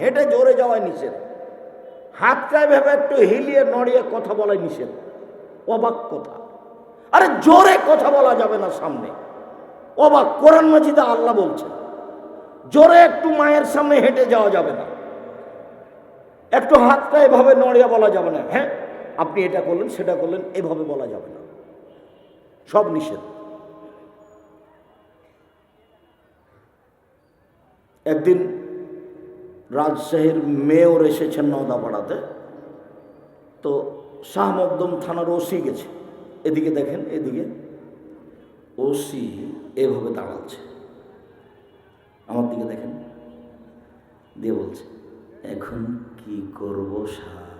হেঁটে জোরে যাওয়াই নিষেধ। হাতটায় ভেবে একটু হিলিয়ে নড়িয়ে কথা বলাই নিষেধ। অবাক কথা। আরে জোরে কথা বলা যাবে না সামনে। অবাক। কোরআন মাজিদে আল্লাহ বলছে জোরে একটু মায়ের সামনে হেঁটে যাওয়া যাবে না। একটু হাতটা এভাবে নড়িয়ে বলা যাবে না। হ্যাঁ আপনি এটা করলেন, সেটা করলেন, এভাবে বলা যাবে না। সব নিষেধ। একদিন রাজশাহীর মেয়র এসেছেন নওদাপাড়াতে। তো শাহ মকদম থানার ওসি গেছে। এদিকে দেখেন, এদিকে ওসি এভাবে দাঁড়াচ্ছে। আমার দিকে দেখেন, দিয়ে বলছে, এখন কি করব, স্যার?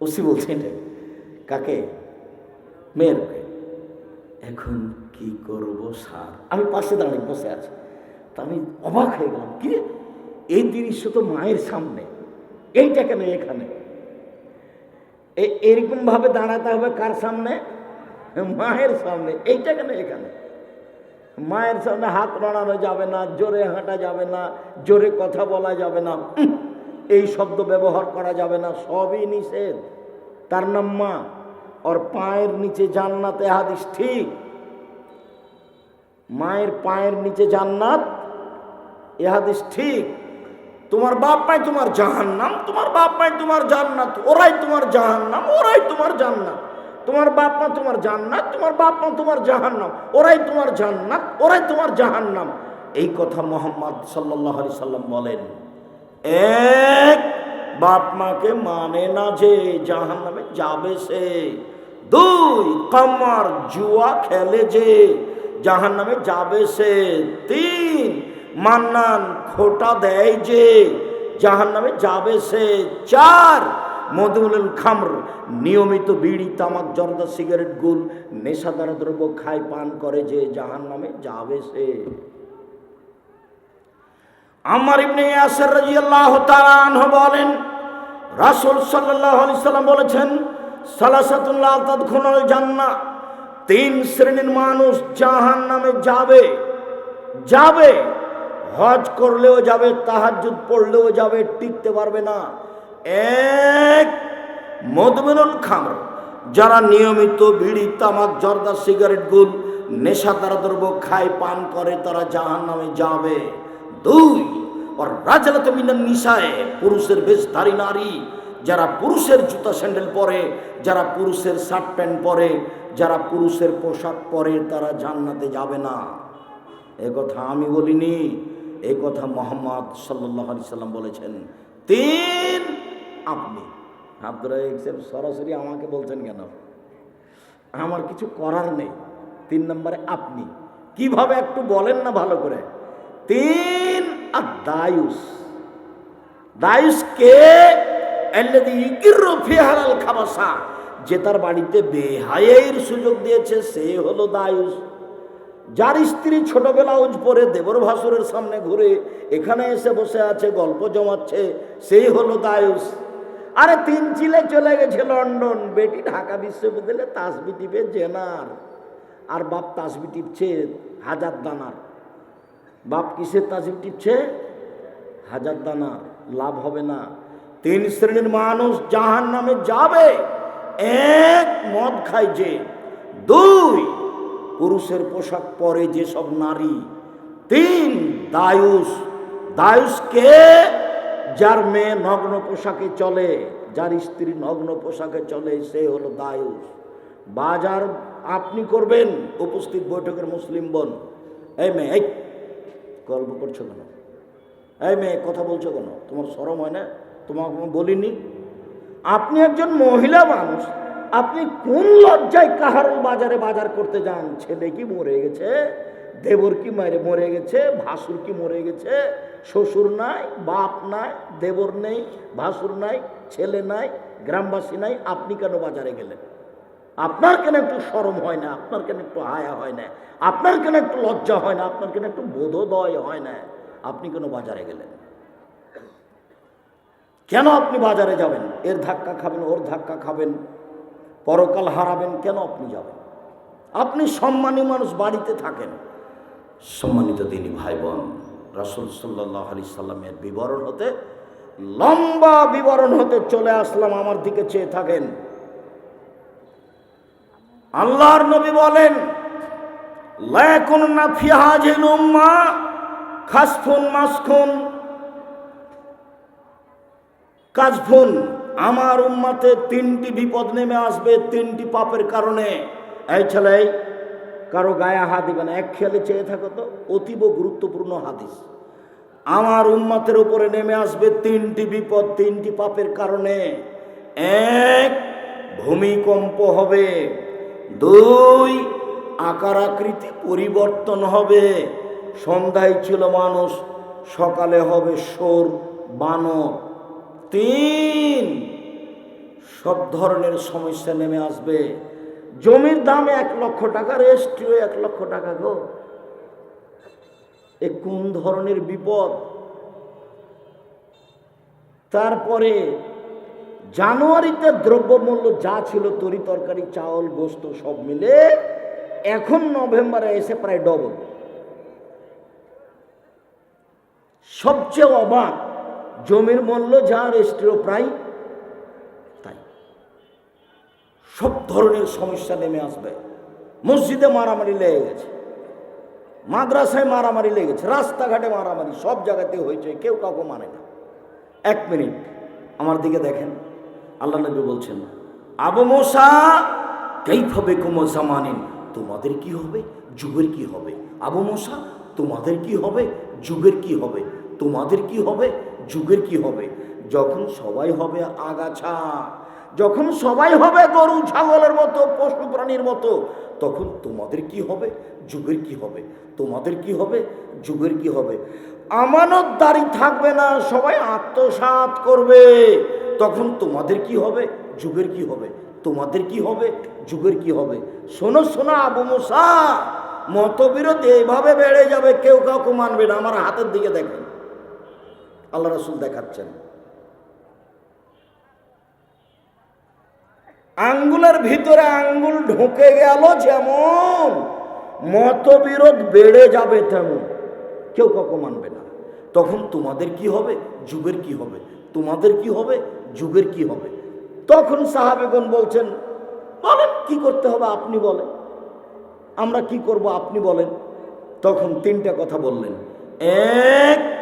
ওসি বলছে, এটা কাকে? মেয়েরকে এখন কি করব, স্যার? আমি পাশে দাঁড়িয়ে বসে আছি। তা আমি অবাক হয়ে গেলাম। কি এই দৃশ্য তো মায়ের সামনে। এইটা কেন এখানে? এ- এরকম ভাবে দাঁড়াতে হবে কার সামনে? মায়ের সামনে। এইটা কেন এখানে? মায়ের সামনে হাত নাড়ানো যাবে না, জোরে হাঁটা যাবে না, জোরে কথা বলা যাবে না। এই শব্দ ব্যবহার করা যাবে না। সবই নিষেধ। তার নাম মা। ওর পায়ের নিচে জান্নাতে হাদিস ঠিক মায়ের পায়ের নিচে জান্নাত এ হাদিস ঠিক। তোমার বাপ মাই তোমার জাহান্নাম, তোমার বাপ মাই তোমার জান্নাত, ওরাই তোমার জাহান্নাম, ওরাই তোমার জান্নাত। তোমার বাপ মা তোমার জান্নাত, তোমার বাপ মা তোমার জাহান্নাম, ওরাই তোমার জান্নাত, ওরাই তোমার জাহান্নাম। এই কথা মোহাম্মদ সাল্লাহ সাল্লাম বলেন, এক বাপ মাকে মানে না যে জাহান নামে যাবে সে। দুই, কামার, জুয়া খেলে যে জাহান নামে যাবে সে। তিন মান্নান খোটা দেয় যে জাহান নামে যাবে সে চার। মধুমুল খামর, নিয়মিত বিড়ি, তামাক, জর্দা, সিগারেট, গুল, নেশাদার দ্রব্য খায়, পান করে যে জাহান নামে যাবে সে। আমার ইবনে ইয়াসির রাদিয়াল্লাহু তাআলা আনহু বলেন, রাসূল সাল্লাল্লাহু আলাইহি সাল্লাম বলেছেন সালাসাতুল্লাহ তাদখুলুল জান্নাহ তিন শ্রেণির মানুষ জাহান নামে যাবে যাবে। হজ করলেও যাবে, তাহাজ্জুদ পড়লেও যাবে, টিকতে পারবে না। এক মদমিনুল খামর, যারা নিয়মিত বিড়ি, তামাক, জর্দা, সিগারেট, গুল নেশাদার দ্রব্য খায়, পান করে, তারা জাহান নামে যাবে। দুই আর রাজালাত মিনান নিশায় পুরুষের বেশধারী নারী, যারা পুরুষের জুতা স্যান্ডেল পরে, যারা পুরুষের শার্ট প্যান্ট পরে, যারা পুরুষের পোশাক পরে, তারা জান্নাতে যাবে না। এ কথা আমি বলিনি। এই কথা মোহাম্মদ সাল্লাহ সাল্লাম বলেছেন। তিন আপনি। এক্সেপ সরাসরি আমাকে বলছেন কেন? আমার কিছু করার নেই। তিন নম্বরে আপনি। কীভাবে একটু বলেন না ভালো করে। তিন আর দায়ুস দায়ুস কে খাবাসা। যে তার বাড়িতে বেহায়ের সুযোগ দিয়েছে, সে হলো দায়ুস। যার স্ত্রী ছোট ব্লাউজ পরে দেবর ভাসুরের সামনে ঘুরে এখানে এসে বসে আছে, গল্প জমাচ্ছে, সেই হলো দায়ুস। আরে তিন চিলে চলে গেছে লন্ডন, বেটি ঢাকা বিশ্ববিদ্যালয়ে তাসবি টিপে জেনার। আর বাপ তাসবি টিপছে হাজার দানার। বাপ কিসের তাসবি টিপছে? হাজার দানা লাভ হবে না। তিন শ্রেণির মানুষ জাহান নামে যাবে, এক মদ যে, দুই পুরুষের পোশাক পরে যেসব নারী, তিন দায়ুস দায়ুস কে যার মেয়ে নগ্ন পোশাকে চলে, যার স্ত্রী নগ্ন পোশাকে চলে, সে হলো দায়ুস। বাজার আপনি করবেন, উপস্থিত বৈঠকের মুসলিম বোন। এই মেয়ে, এই, গল্প করছ কেন? এই মেয়ে, কথা বলছো কেন? তোমার সরম হয় না? তোমাকে বলিনি? আপনি একজন মহিলা মানুষ আপনি কোন লজ্জায় কাহারল বাজারে বাজার করতে যান? ছেলে কি মরে গেছে? দেবর কি মারে, মরে গেছে? ভাসুর কি মরে গেছে? শ্বশুর নাই, বাপ নাই, দেবর নেই, ভাসুর নাই, ছেলে নাই, গ্রামবাসী নাই, আপনি কেন বাজারে গেলেন? আপনার কেন একটু সরম হয় না? আপনার কেন একটু হায়া হয় না? আপনার কেন একটু লজ্জা হয় না? আপনার কেন একটু বোধোদয় হয় না? আপনি কেন বাজারে গেলেন? কেন আপনি বাজারে যাবেন? এর ধাক্কা খাবেন, ওর ধাক্কা খাবেন। পরকাল হারাবেন কেন আপনি যাবেন? আপনি সম্মানী মানুষ, বাড়িতে থাকেন। সম্মানিত দিনী ভাই বোন রাসুল সাল্লাহ আলি সাল্লামের বিবরণ হতে, লম্বা বিবরণ হতে চলে আসলাম, আমার দিকে চেয়ে থাকেন। আল্লাহর নবী বলেন, লায়াকুন না ফিহাজিল উম্মা, খাসফুন মাসখুন, কাজফুন। আমার উম্মাতে তিনটি বিপদ নেমে আসবে, তিনটি পাপের কারণে। এই ছেলে, কারও গায়ে হাত দিবে না, এক খেয়ালে চেয়ে থাকো তো, অতীব গুরুত্বপূর্ণ হাদিস। আমার উম্মাতের উপরে নেমে আসবে তিনটি বিপদ, তিনটি পাপের কারণে। এক, ভূমিকম্প হবে। দুই আকার আকৃতি পরিবর্তন হবে। সন্ধ্যায় ছিল মানুষ, সকালে হবে সোর বানর। তিন সব ধরনের সমস্যা নেমে আসবে। জমির দাম এক লক্ষ টাকা রেস্ট্রিও এক লক্ষ টাকা গো। এ কোন ধরনের বিপদ? তারপরে জানুয়ারিতে দ্রব্যমূল্য যা ছিল, তরি তরকারি, চাউল, গোস্ত সব মিলে এখন নভেম্বরে এসে প্রায় ডবল সবচেয়ে অবাক জমির মূল্য যা রেস্ট্রিও প্রায় তাই। সব ধরনের সমস্যা নেমে আসবে। মসজিদে মারামারি লেগে গেছে, মাদ্রাসায় মারামারি লেগেছে রাস্তাঘাটে মারামারি সব জায়গাতে হয়েছে, কেউ কাউকে মানে না। এক মিনিট, আমার দিকে দেখেন, আল্লাহ নবী বলছেন, আবু মোসা কেইভাবে কুমো জামানিন? তোমাদের কি হবে? যুগের কি হবে? আবু মোসা, তোমাদের কি হবে? যুগের কি হবে? তোমাদের কি হবে যুগের কি হবে যখন সবাই হবে আগাছা যখন সবাই হবে গরু ছাগলের মতো পশু প্রাণীর মতো তখন তোমাদের কি হবে যুগের কি হবে তোমাদের কি হবে যুগের কি হবে আমানত দাড়ি থাকবে না সবাই আত্মসাৎ করবে তখন তোমাদের কি হবে যুগের কি হবে তোমাদের কি হবে যুগের কি হবে শোনো শোনো আবু মুসা মতবিরোধ এইভাবে বেড়ে যাবে কেউ কাউকে মানবে না আমার হাতের দিকে দেখেন আল্লাহ রসুল দেখাচ্ছেন। আঙ্গুলের ভিতরে আঙ্গুল ঢুকে গেল যেমন, মতবিরোধ বেড়ে যাবে তেমন। কেউ কাউকে মানবে না। তখন তোমাদের কি হবে? যুগের কি হবে? তোমাদের কি হবে? যুগের কি হবে? তখন সাহাবেগণ বলছেন, বলেন, কি করতে হবে আপনি বলেন। আমরা কি করব আপনি বলেন। তখন তিনটা কথা বললেন। এক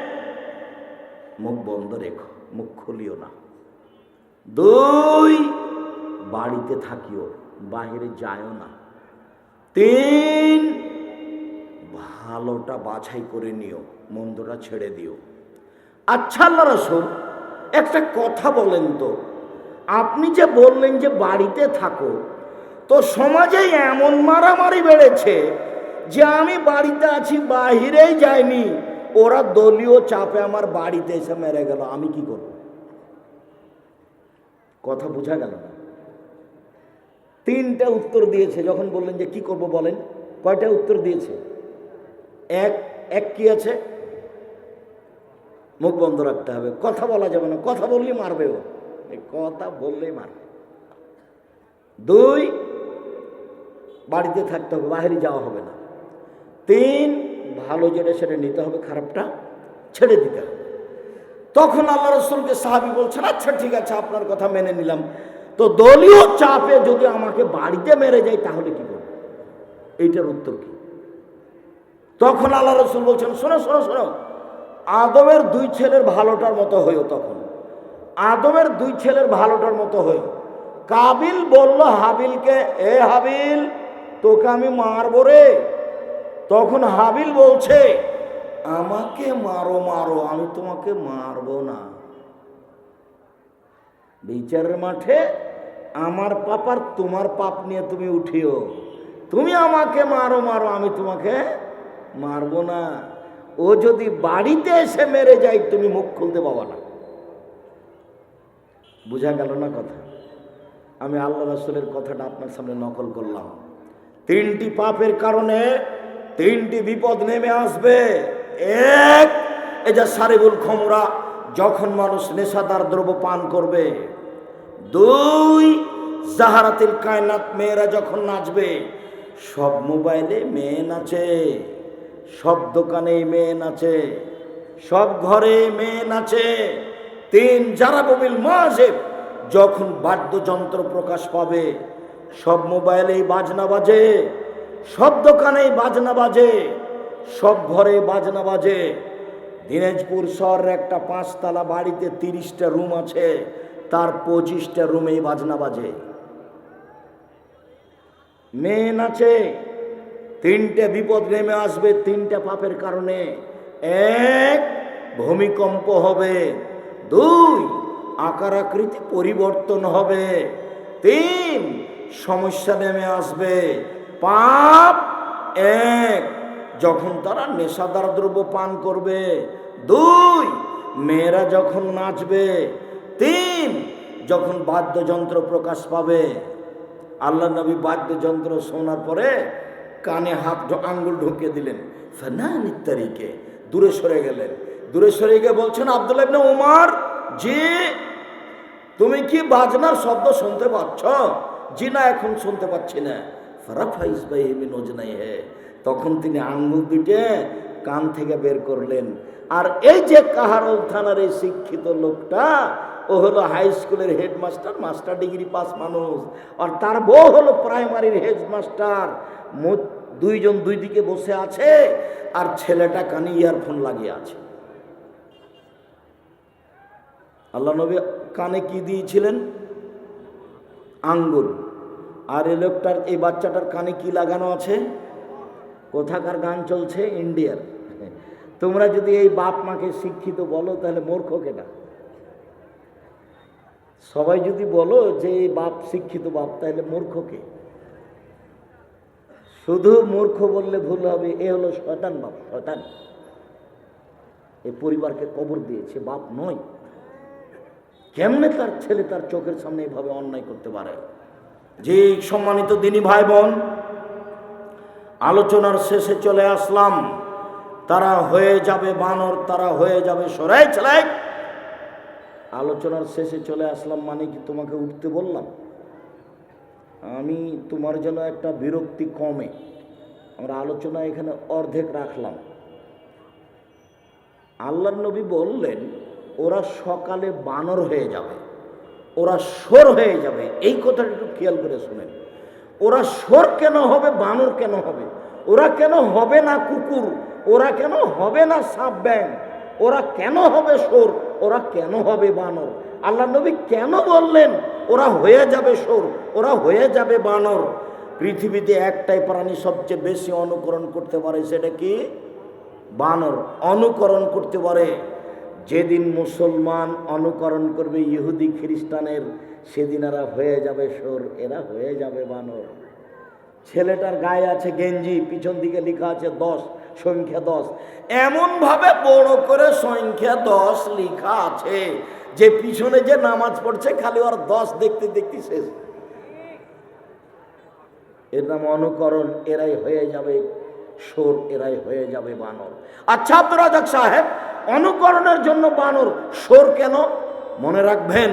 মুখ বন্ধ রেখো, মুখ খুলিও না। দুই, বাড়িতে থাকিও বাইরে যায়ও না। তিন, ভালোটা বাছাই করে নিও, মন্দটা ছেড়ে দিও। আচ্ছা আল্লাহ রসুল, একটা কথা বলেন তো। আপনি যে বললেন যে বাড়িতে থাকো, তো সমাজে এমন মারামারি বেড়েছে যে আমি বাড়িতে আছি, বাহিরেই যাইনি। ওরা দলীয় চাপে আমার বাড়িতে এসে মেরে গেল, আমি কি করব? কথা বোঝা গেল তিনটা উত্তর দিয়েছে, যখন বললেন যে কি করব বলেন, কয়টা উত্তর দিয়েছে? এক এক কি আছে? মুখ বন্ধ রাখতে হবে, কথা বলা যাবে না, কথা বললেই মারবে ও। কথা বললেই মারবে। দুই, বাড়িতে থাকতে হবে বাইরে যাওয়া হবে না। তিন ভালো যেটা সেটা নিতে হবে, খারাপটা ছেড়ে দিতে হবে। তখন আল্লাহ রসুলকে সাহাবি বলছেন আচ্ছা ঠিক আছে, আপনার কথা মেনে নিলাম। তো দলীয় চাপে যদি আমাকে বাড়িতে মেরে যায়, তাহলে কি করব? এইটার উত্তর কি? তখন আল্লাহ রসুল বলছেন, শোনো শোনো শোনো, আদমের দুই ছেলের ভালোটার মতো হয়েও তখন। আদমের দুই ছেলের ভালোটার মতো হয়েও। কাবিল বলল, হাবিলকে, এ হাবিল, তোকে আমি মারবো রে। তখন হাবিল বলছে, আমাকে মারো মারো, আমি তোমাকে মারবো না। বিচারের মাঠে আমার পাপ আর তোমার পাপ নিয়ে তুমি উঠিও। তুমি আমাকে মারো মারো, আমি তোমাকে মারবো না। ও যদি বাড়িতে এসে মেরে যায়, তুমি মুখ খুলতে পাবা না। বোঝা গেল না কথা? আমি আল্লাহ রসুলের কথাটা আপনার সামনে নকল করলাম। তিনটি পাপের কারণে তিনটি বিপদ নেমে আসবে। এক, এই যা সারিবুল খমরা, যখন মানুষ নেশাদার দ্রব্য পান করবে। দুই, জাহারাতিল কায়নাত মেয়েরা যখন নাচবে, সব মোবাইলে মেয়ে নাচে, সব দোকানেই মেয়ে নাচে, সব ঘরে মেয়ে নাচে। তিন, যারা কবিল মাজেব যখন বাদ্যযন্ত্র প্রকাশ পাবে, সব মোবাইলেই বাজনা বাজে। সব দোকানেই বাজনা বাজে, সব ঘরে বাজনা বাজে। দিনাজপুর শহরের একটা পাঁচতলা বাড়িতে তিরিশটা রুম আছে, তার পঁচিশটা রুমেই বাজনা বাজে। মেয়ে নাচে, তিনটে বিপদ নেমে আসবে তিনটে পাপের কারণে। এক, ভূমিকম্প হবে। দুই আকার আকৃতি পরিবর্তন হবে। তিন, সমস্যা নেমে আসবে। পাপ এক। যখন তারা নেশাদার দ্রব্য পান করবে, দুই, মেয়েরা যখন নাচবে, তিন, যখন বাদ্যযন্ত্র প্রকাশ পাবে, আল্লাহ নবী বাদ্যযন্ত্র শোনার পরে কানে হাত আঙ্গুল ঢুকিয়ে দিলেন। ফেনান ইত্যাদিকে দূরে সরে গেলেন। দূরে সরে গিয়ে বলছেন আব্দুল ইবনে উমার, জি, তুমি কি বাজনার শব্দ শুনতে পাচ্ছ? জি না, এখন শুনতে পাচ্ছি না। হে তখন তিনি আঙ্গুল দুটে কান থেকে বের করলেন। আর এই যে কাহারল থানার এই শিক্ষিত লোকটা, ও হলো হাই স্কুলের হেডমাস্টার মাস্টার ডিগ্রি পাস মানুষ। আর তার বউ হলো প্রাইমারির হেডমাস্টার দুইজন দুই দিকে বসে আছে, আর ছেলেটা কানে ইয়ারফোন লাগিয়ে আছে। আল্লাহ নবী কানে কি দিয়েছিলেন? আঙ্গুল। আর এই লোকটার, এই বাচ্চাটার কানে কি লাগানো আছে? কোথাকার গান চলছে? ইন্ডিয়ার। তোমরা যদি এই বাপ মাকে শিক্ষিত বলো, তাহলে মূর্খ কেনা সবাই যদি বলো যে এই বাপ শিক্ষিত বাপ, তাহলে মূর্খকে শুধু মূর্খ বললে ভুল হবে, এ হলো শয়তান বাপ, শয়তান। এই পরিবারকে কবর দিয়েছে, বাপ নয়। কেমনে তার ছেলে তার চোখের সামনে এভাবে অন্যায় করতে পারে? যে সম্মানিত দিনী ভাই বোন আলোচনার শেষে চলে আসলাম। তারা হয়ে যাবে বানর, তারা হয়ে যাবে সরাই ছেলাই আলোচনার শেষে চলে আসলাম মানে কি তোমাকে উঠতে বললাম? আমি তোমার জন্য একটা বিরক্তি কমে। আমরা আলোচনা এখানে অর্ধেক রাখলাম। আল্লাহ নবী বললেন, ওরা সকালে বানর হয়ে যাবে। ওরা সোর হয়ে যাবে। এই কথাটা একটু খেয়াল করে শুনেন। ওরা সোর কেন হবে, বানর কেন হবে? ওরা কেন হবে না কুকুর? ওরা কেন হবে না সাপ ব্যাং ওরা কেন হবে সোর? ওরা কেন হবে বানর? আল্লাহ নবী কেন বললেন, ওরা হয়ে যাবে সোর? ওরা হয়ে যাবে বানর। পৃথিবীতে একটাই প্রাণী সবচেয়ে বেশি অনুকরণ করতে পারে, সেটা কি? বানর। অনুকরণ করতে পারে। যেদিন মুসলমান অনুকরণ করবে ইহুদি খ্রিস্টানের, সেদিন এরা হয়ে যাবে সোর, এরা হয়ে যাবে বানর। ছেলেটার গায়ে আছে গেঞ্জি, পিছন দিকে লেখা আছে দশ, সংখ্যা দশ। এমনভাবে বড় করে সংখ্যা দশ লেখা আছে যে পিছনে যে নামাজ পড়ছে খালি ওর দশ দেখতে দেখতে শেষ। এর নাম অনুকরণ, এরাই হয়ে যাবে সোর, এরাই হয়ে যাবে বানর। আচ্ছা আব্দুর রাজাক সাহেব অনুকরণের জন্য বানর সোর কেন? মনে রাখবেন,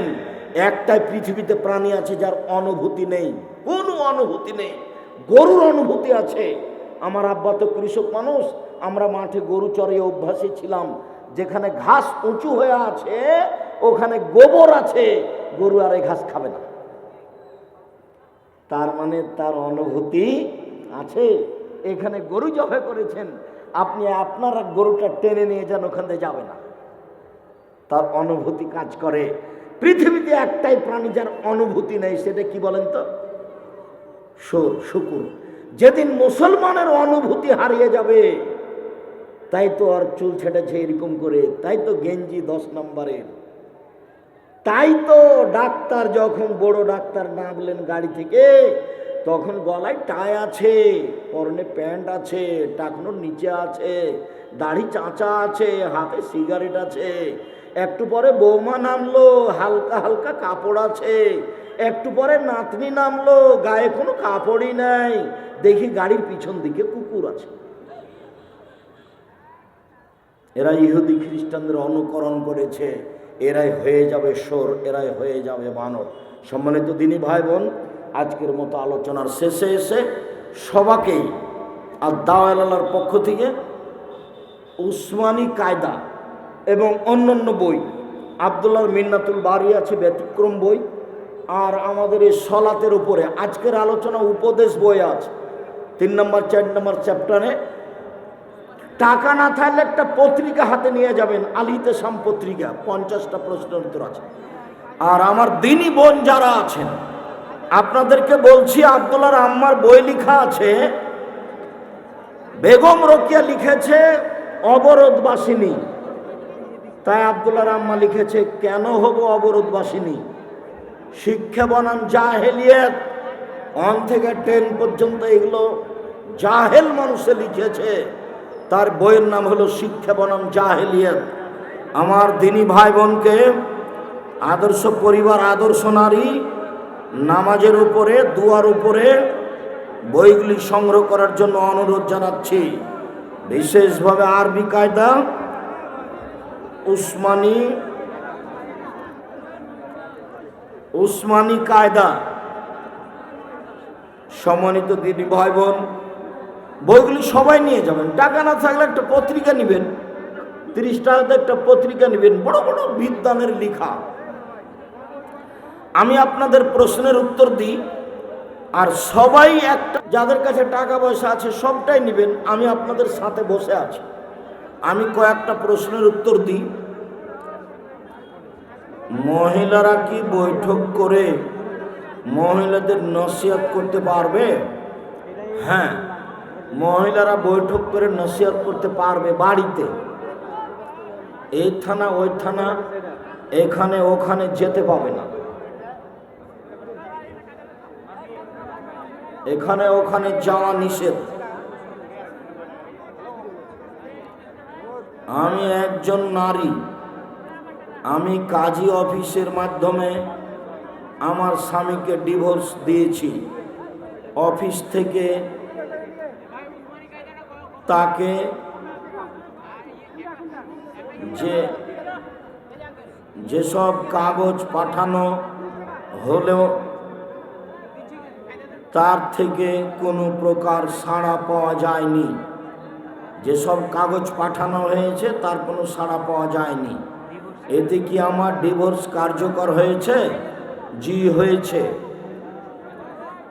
একটাই পৃথিবীতে প্রাণী আছে যার অনুভূতি নেই। কোনো অনুভূতি নেই। গরুর অনুভূতি আছে। আমার আব্বা তো কৃষক মানুষ, আমরা মাঠে গরু চড়ে অভ্যাসে ছিলাম। যেখানে ঘাস উঁচু হয়ে আছে, ওখানে গোবর আছে, গরু আর এই ঘাস খাবে না। তার মানে তার অনুভূতি আছে। এখানে গরু জবে করেছেন আপনি আপনার গরুটা টেনে নিয়ে যান, ওখান থেকে যাবে না। তার অনুভূতি কাজ করে। পৃথিবীতে একটাই প্রাণী যার অনুভূতি নেই, সেটা কি বলেন তো? সুর শুকুর। যেদিন মুসলমানের অনুভূতি হারিয়ে যাবে, তাই তো আর চুল ছেটেছে এরকম করে, তাই তো গেঞ্জি দশ নম্বরের। তাই তো ডাক্তার যখন বড় ডাক্তার নামলেন গাড়ি থেকে তখন গলায় টাই আছে, পরনে প্যান্ট আছে টাকনোর নিচে আছে, দাড়ি চাঁচা আছে, হাতে সিগারেট আছে। একটু পরে বৌমা নামলো, হালকা হালকা কাপড় আছে। একটু পরে নাতনি নামলো, গায়ে কোনো কাপড়ই নাই। দেখি গাড়ির পিছন দিকে কুকুর আছে। এরা ইহুদি খ্রিস্টানদের অনুকরণ করেছে। এরাই হয়ে যাবে সোর, এরাই হয়ে যাবে বানর। সম্মানিত দিনী ভাই বোন আজকের মতো আলোচনার শেষে এসে সবাকেই আর দাওয়ালার পক্ষ থেকে উসমানী কায়দা এবং অন্যান্য বই, আবদুল্লাহ মিন্নাতুল বাড়ি আছে, ব্যতিক্রম বই, আর আমাদের এই সলাতের উপরে আজকের আলোচনা উপদেশ বই আছে। তিন নম্বর, চার নম্বর চ্যাপ্টারে, টাকা না থাকলে একটা পত্রিকা হাতে নিয়ে যাবেন, আলিতে সাম পত্রিকা, পঞ্চাশটা প্রশ্ন উত্তর আছে। আর আমার দিনী বোন যারা আছেন আপনাদেরকে বলছি আবদুল্লার আম্মার বই লেখা আছে। বেগম রকিয়া লিখেছে, অবরোধবাসিনী। তাই আবদুল্লাহ আম্মা লিখেছে, কেন হব অবরোধবাসিনী? শিক্ষা বনাম জাহেলিয়ত। অন থেকে টেন পর্যন্ত এগুলো জাহেল মানুষে লিখেছে। তার বইয়ের নাম হলো শিক্ষা বনাম জাহেলিয়ত। আমার দিনী ভাই বোনকে আদর্শ পরিবার, আদর্শ নারী নামাজের উপরে, দুয়ার উপরে বইগুলি সংগ্রহ করার জন্য অনুরোধ জানাচ্ছি। বিশেষভাবে আরবি কায়দা, উসমানি উসমানি কায়দা, সম্মানিত দিদি ভাই বোন বইগুলি সবাই নিয়ে যাবেন। টাকা না থাকলে একটা পত্রিকা নেবেন, তিরিশ টাকাতে একটা পত্রিকা নেবেন, বড় বড় বিদ্যানের লেখা। আমি আপনাদের প্রশ্নের উত্তর দিই। আর সবাই একটা, যাদের কাছে টাকা পয়সা আছে সবটাই নেবেন, আমি আপনাদের সাথে বসে আছি। আমি কয়েকটা প্রশ্নের উত্তর দিই। মহিলারা কি বৈঠক করে মহিলাদের নসিহত করতে পারবে? হ্যাঁ মহিলারা বৈঠক করে নসিহত করতে পারবে বাড়িতে। এই থানা, ওই থানা, এখানে, ওখানে যেতে পাবে না। এখানে ওখানে যাওয়া নিষেধ। আমি একজন নারী। আমি কাজী অফিসের মাধ্যমে আমার স্বামীকে ডিভোর্স দিয়েছি। অফিস থেকে তাকে যে যেসব কাগজ পাঠানো হলেও তার থেকে কোনো প্রকার সাড়া পাওয়া যায়নি। যেসব কাগজ পাঠানো হয়েছে, তার কোনো সাড়া পাওয়া যায়নি। এতে কি আমার ডিভোর্স কার্যকর হয়েছে? জি, হয়েছে।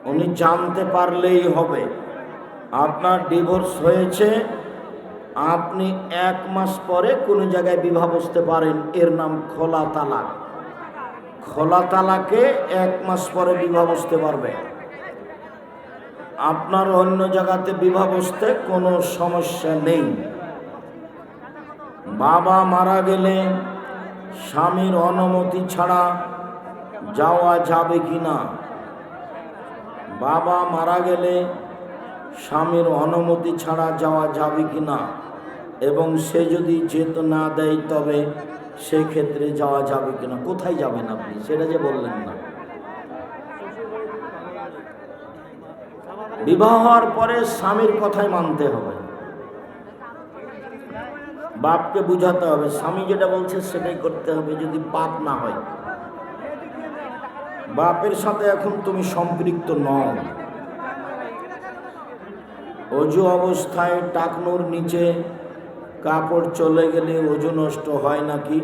উনি জানতে পারলেই হবে। আপনার ডিভোর্স হয়েছে, আপনি এক মাস পরে কোনো জায়গায় বিবাহ বসতে পারেন। এর নাম খোলা তালাক খোলা তালাকে এক মাস পরে বিবাহ বসতে পারবে। আপনার অন্য জায়গাতে বিবাহ বসতে কোনো সমস্যা নেই। বাবা মারা গেলে স্বামীর অনুমতি ছাড়া যাওয়া যাবে কি না? বাবা মারা গেলে স্বামীর অনুমতি ছাড়া যাওয়া যাবে কি না? এবং সে যদি যেতে না দেয় তবে সেক্ষেত্রে যাওয়া যাবে কিনা কোথায় যাবেন আপনি? সেটা যে বললেন না। বিবাহ হওয়ার পরে স্বামীর কথাই মানতে হবে। বাপকে বুঝাতে হবে। স্বামী যেটা বলছে সেটাই করতে হবে যদি পাপ না হয়। বাপের সাথে এখন তুমি সম্পৃক্ত নও। অজু অবস্থায় টাকনোর নিচে কাপড় চলে গেলে ওজু নষ্ট হয় নাকি?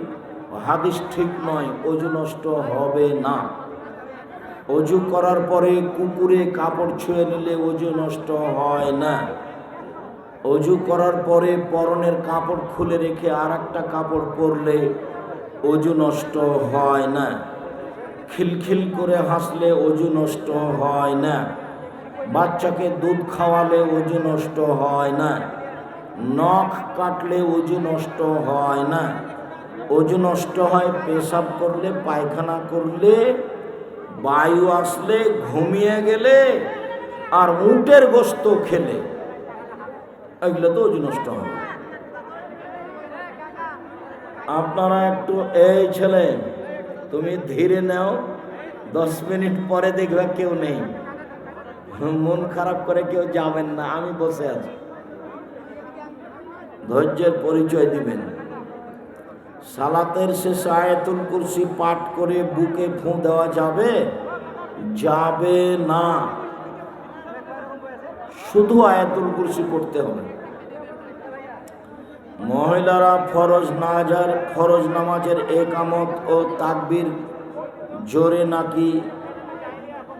হাদিস ঠিক নয় ওজু নষ্ট হবে না। অজু করার পরে কুকুরে কাপড় ছুঁয়ে নিলে অজু নষ্ট হয় না। অজু করার পরে পরনের কাপড় খুলে রেখে আর একটা কাপড় পরলে অজু নষ্ট হয় না। খিলখিল করে হাসলে অজু নষ্ট হয় না। বাচ্চাকে দুধ খাওয়ালে অজু নষ্ট হয় না। নখ কাটলে অজু নষ্ট হয় না। অজু নষ্ট হয়, পেশাব করলে, পায়খানা করলে বায়ু আসলে ঘুমিয়ে গেলে আর উটের গোস্ত খেলে। এগুলো তো অজু নষ্ট হবে আপনারা একটু এই ছেলে, তুমি ধীরে নাও, দশ মিনিট পরে দেখবে কেউ নেই। মন খারাপ করে কেউ যাবেন না, আমি বসে আছি। ধৈর্যের পরিচয় দিবেন। সালাতের শেষে আয়াতুল কুরসি পাঠ করে বুকে ফু দেওয়া যাবে? যাবে না। শুধু আয়াতুল কুরসি পড়তে হবে। মহিলারা ফরজ নাজার, ফরজ নামাজের একামত ও তাকবির জোরে নাকি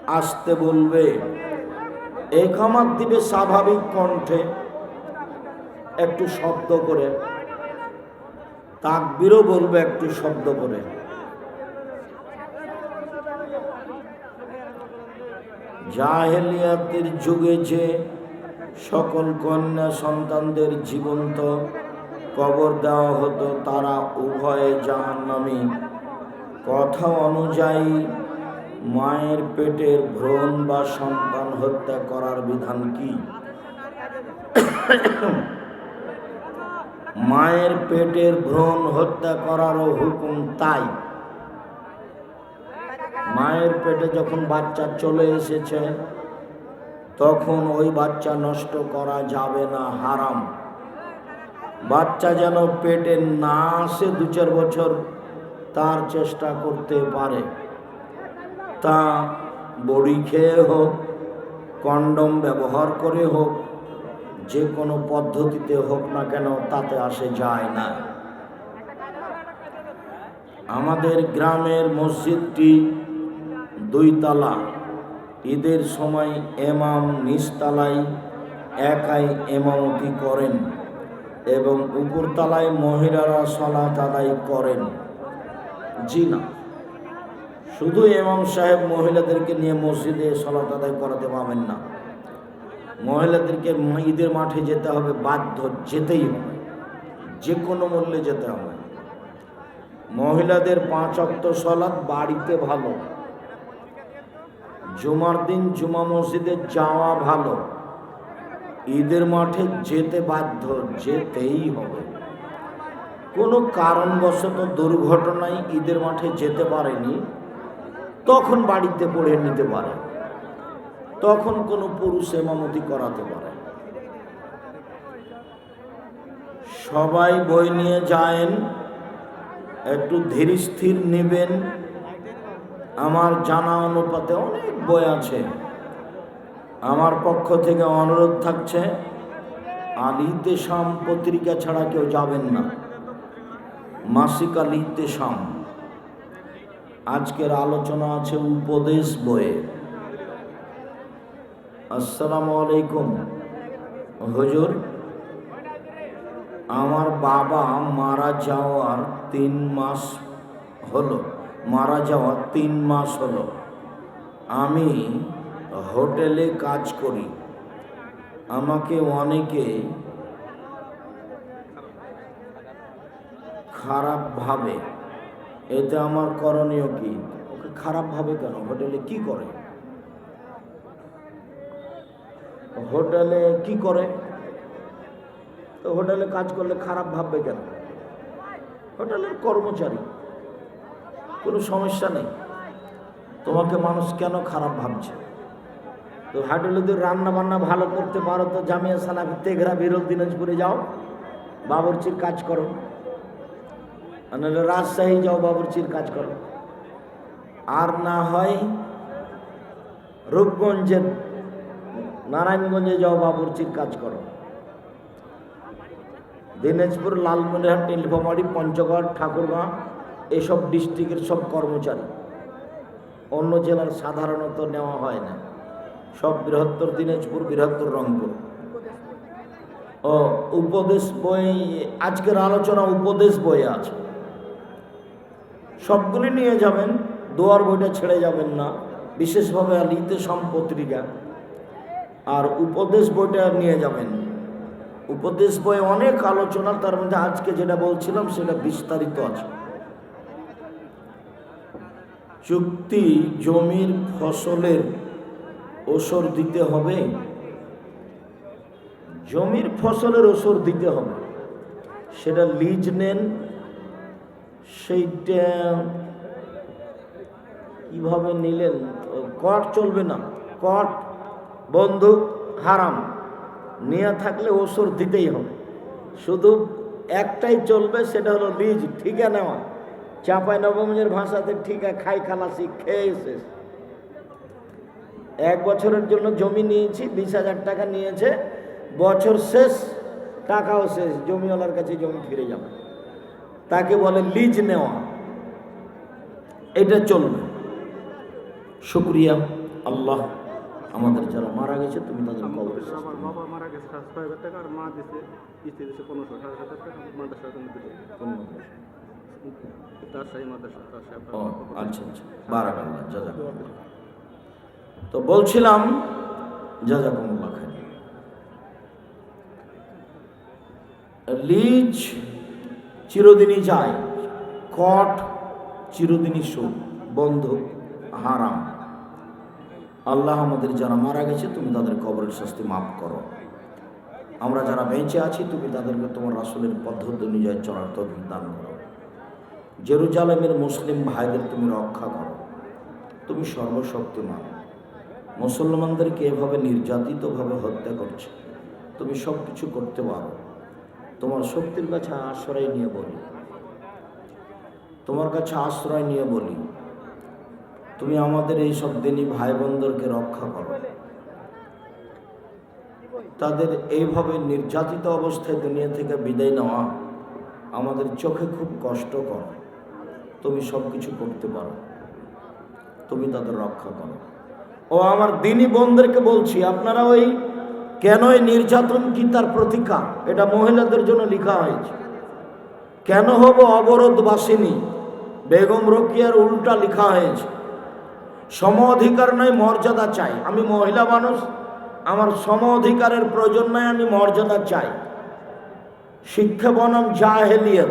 আসতে বলবে? একামত দিবে স্বাভাবিক কণ্ঠে। একটু শব্দ করে। তাকবিরও বলবে একটু শব্দ করে। জাহেলিয়াতের যুগে যে সকল কন্যা সন্তানদের জীবন্ত কবর দেওয়া হতো, তারা উভয়ে জাহান্নামী। কথা অনুযায়ী মায়ের পেটের ভ্রণ বা সন্তান হত্যা করার বিধান কি? মায়ের পেটের ভ্রণ হত্যা করারও হুকুম তাই। মায়ের পেটে যখন বাচ্চা চলে এসেছে, তখন ওই বাচ্চা নষ্ট করা যাবে না, হারাম। বাচ্চা যেন পেটে না আসে দু চার বছর, তার চেষ্টা করতে পারে। তা বড়ি খেয়ে হোক, কন্ডম ব্যবহার করে হোক যে কোনো পদ্ধতিতে হোক না কেন তাতে আসে যায় না। আমাদের গ্রামের মসজিদটি দুইতলা। ঈদের সময় এমাম নিচতলায় একাই এমামতি করেন এবং উপরতলায় মহিলারা সলাত আদায় করেন। জি না। শুধু এমাম সাহেব মহিলাদেরকে নিয়ে মসজিদে সলাত আদায় করাতে পাবেন না। মহিলাদেরকে ঈদের মাঠে যেতে হবে, বাধ্য যেতেই হবে। যে কোনো মূল্যে যেতে হবে। মহিলাদের পাঁচ অক্ত সলাৎ বাড়িতে ভালো। জুমার দিন জুমা মসজিদে যাওয়া ভালো। ঈদের মাঠে যেতে বাধ্য যেতেই হবে। কোনো কারণবশত দুর্ঘটনায় ঈদের মাঠে যেতে পারেনি, তখন বাড়িতে পড়ে নিতে পারে। তখন কোনো পুরুষ এমামতি করাতে পারে। সবাই বই নিয়ে যায়েন, একটু ধীর স্থির নেবেন। আমার জানা অনুপাতে অনেক বই আছে। আমার পক্ষ থেকে অনুরোধ থাকছে, আলী দেশাম পত্রিকা ছাড়া কেউ যাবেন না। মাসিক আলী দেশাম আজকের আলোচনা আছে উপদেশ বইয়ে। আসসালামু আলাইকুম। হুজুর, আমার বাবা মারা যাওয়ার তিন মাস হলো, মারা যাওয়ার তিন মাস হলো। আমি হোটেলে কাজ করি। আমাকে অনেকে খারাপ ভাবে, এতে আমার করণীয় কি? ওকে খারাপ ভাবে কেন? হোটেলে কি করে? হোটেলে কি করে? তো হোটেলে কাজ করলে খারাপ ভাববে কেন? হোটেলের কর্মচারী, কোনো সমস্যা নেই। তোমাকে মানুষ কেন খারাপ ভাবছে? তো হোটেলে যদি রান্না বান্না ভালো করতে পারো, তো জামিয়া সালাফি, তেঘরা, বিরল, দিনাজপুরে যাও, বাবরচির কাজ করো। নাহলে রাজশাহী যাও, বাবরচির কাজ করো। আর না হয় রূপগঞ্জের নারায়ণগঞ্জে যাও বাবরচির কাজ করো। দিনাজপুর লালমনিরহাট নীলফামারী, পঞ্চগড়, ঠাকুরগাঁ, এসব ডিস্ট্রিক্টের সব কর্মচারী। অন্য জেলার সাধারণত নেওয়া হয় না। সব বৃহত্তর দিনাজপুর, বৃহত্তর রংপুর। ও, উপদেশ বই, আজকের আলোচনা উপদেশ বই আছে। সবগুলি নিয়ে যাবেন, দোয়ার বইটা ছেড়ে যাবেন না। বিশেষভাবে আলিতে সম পত্রিকা আর উপদেশ বইটা নিয়ে যাবেন। উপদেশ বই অনেক আলোচনা, তার মধ্যে আজকে যেটা বলছিলাম সেটা বিস্তারিত আছে। চুক্তি জমির ফসলের ওসর দিতে হবে। জমির ফসলের ওসর দিতে হবে। সেটা লিজ নেন। সেইটা কীভাবে নিলেন? কট চলবে না। কট বন্দুক হারাম। নিয়ে থাকলে ওসর দিতেই হবে। শুধু একটাই চলবে, সেটা হলো লিজ ঠিকা নেওয়া। চাপাই নবমজের ভাষাতে ঠিকা খাই খালাসি খেয়ে শেষ। এক বছরের জন্য জমি নিয়েছি, বিশ হাজার টাকা নিয়েছে। বছর শেষ, টাকাও শেষ, জমিওয়ালার কাছে জমি ফিরে যাবে। তাকে বলে লিজ নেওয়া। এটা চলবে। শুক্রিয়া, আল্লাহ। আমাদের যারা মারা গেছে তুমি তাদের শাস্তি আমার বাবা মারা গেছে সাত হাজার টাকা আর মা দিছে কিস্তি দিছে পনেরোশো সাড়ে হাজার টাকা মাদ্রাসা দিল কোন তার সাহি মাদ্রাসা সাহেব ও আচ্ছা আচ্ছা। বারাকাল্লাহ জাজাকুমুল্লাহ। তো বলছিলাম জাজাকুমুল্লাহ খাই লিজ চিরদিনই যায় কট চিরদিনই সুখ বন্ধ হারাম। আল্লাহ আমাদের যারা মারা গেছে, তুমি তাদের কবরের শাস্তি মাফ করো। আমরা যারা বেঁচে আছি, তুমি তাদেরকে তোমার রাসুলের পদ্ধতি অনুযায়ী চলার তৌফিক দান করো। জেরুজালেমের মুসলিম ভাইদের তুমি রক্ষা করো। তুমি সর্বশক্তিমান। মুসলমানদেরকে এভাবে নির্যাতিতভাবে হত্যা করছে। তুমি সব কিছু করতে পারো। তোমার শক্তির কাছে আশ্রয় নিয়ে বলি। তোমার কাছে আশ্রয় নিয়ে বলি। তুমি আমাদের এই সব দিনই ভাই বোনদেরকে রক্ষা করো। তাদের এইভাবে নির্যাতিত অবস্থায় দুনিয়া থেকে বিদায় নেওয়া আমাদের চোখে খুব কষ্টকর তুমি সব কিছু করতে পারো। তুমি তাদের রক্ষা করো। ও আমার দিনী বোনদেরকে বলছি, আপনারা ওই কেন নির্যাতন কি তার প্রতিকার এটা মহিলাদের জন্য লেখা হয়েছে। কেন হব অবরোধ বাসিনী বেগম রকিয়ার উল্টা লেখা হয়েছে। সম অধিকার নয়, মর্যাদা চাই। আমি মহিলা মানুষ, আমার সম অধিকারের প্রয়োজন নয়, আমি মর্যাদা চাই। শিক্ষা বনাম জাহেলিয়ত।